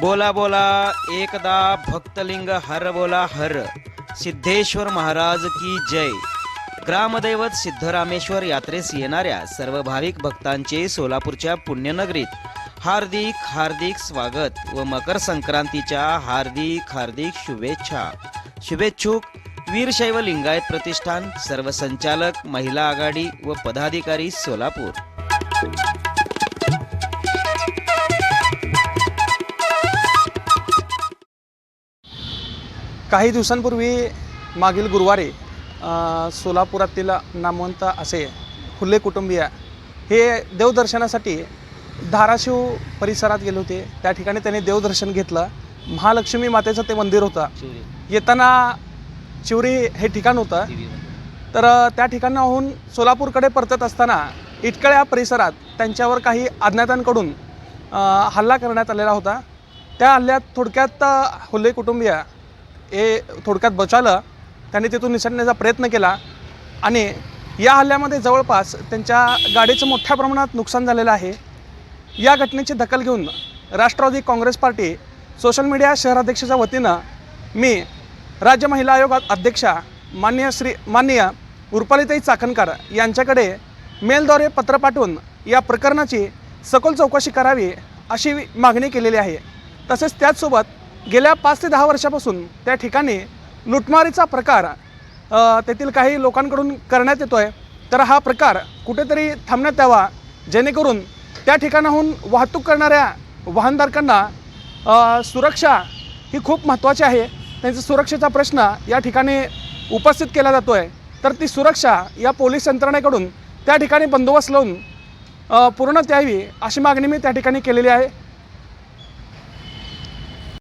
बोला बोला. एकदा भक्तलिंग हर बोला हर. सिद्धेश्वर महाराज की जय. ग्रामदैवत सिद्धरामेश्वर यात्रेस येणाऱ्या सर्व भाविक भक्तांचे सोलापूरच्या पुण्यनगरीत हार्दिक हार्दिक स्वागत व मकर संक्रांतीच्या हार्दिक हार्दिक शुभेच्छा. शुभेच्छुक वीरशैव लिंगायत प्रतिष्ठान सर्व संचालक महिला आघाडी व पदाधिकारी सोलापूर. काही दिवसांपूर्वी मागील गुरुवारी सोलापुरातील नामवंत असे फुले कुटुंबीय हे देवदर्शनासाठी धाराशिव परिसरात गेले होते. त्या ठिकाणी त्यांनी देवदर्शन घेतलं. महालक्ष्मी मातेचं ते मंदिर होतं. येताना चिवरी हे ठिकाण होतं. तर त्या ठिकाणाहून सोलापूरकडे परतत असताना इटकळ्या परिसरात त्यांच्यावर काही अज्ञातांकडून हल्ला करण्यात आलेला होता. त्या हल्ल्यात थोडक्यात हुल्ले कुटुंबीय हे थोडक्यात बचावलं त्यांनी तिथून निसटण्याचा प्रयत्न केला आणि या हल्ल्यामध्ये जवळपास त्यांच्या गाडीचं मोठ्या प्रमाणात नुकसान झालेलं आहे. या घटनेची दखल घेऊन Rashtrawadi Congress party social media शहराध्यक्षाच्या वतीनं मी राज्य महिला आयोग अध्यक्षा मान्य श्री मान्य उर्पालिताई चाकणकर यांच्याकडे मेलद्वारे पत्र पाठवून या प्रकरणाची सखोल चौकशी करावी अशी मागणी केलेली आहे. तसेच त्याचसोबत गेल्या पाच ते दहा वर्षापासून त्या ठिकाणी लुटमारीचा प्रकार तेथील काही लोकांकडून करण्यात येतो आहे तर हा प्रकार कुठेतरी थांबण्यात यावा जेणेकरून त्या ठिकाणाहून वाहतूक करणाऱ्या वाहनधारकांना सुरक्षा ही खूप महत्त्वाची आहे. त्यांचा सुरक्षेचा प्रश्न या ठिकाणी उपस्थित केला जातो आहे तर ती सुरक्षा या पोलीस यंत्रणेकडून त्या ठिकाणी बंदोबस्त लावून पूर्ण द्यावी अशी मागणी मी त्या ठिकाणी केलेली आहे.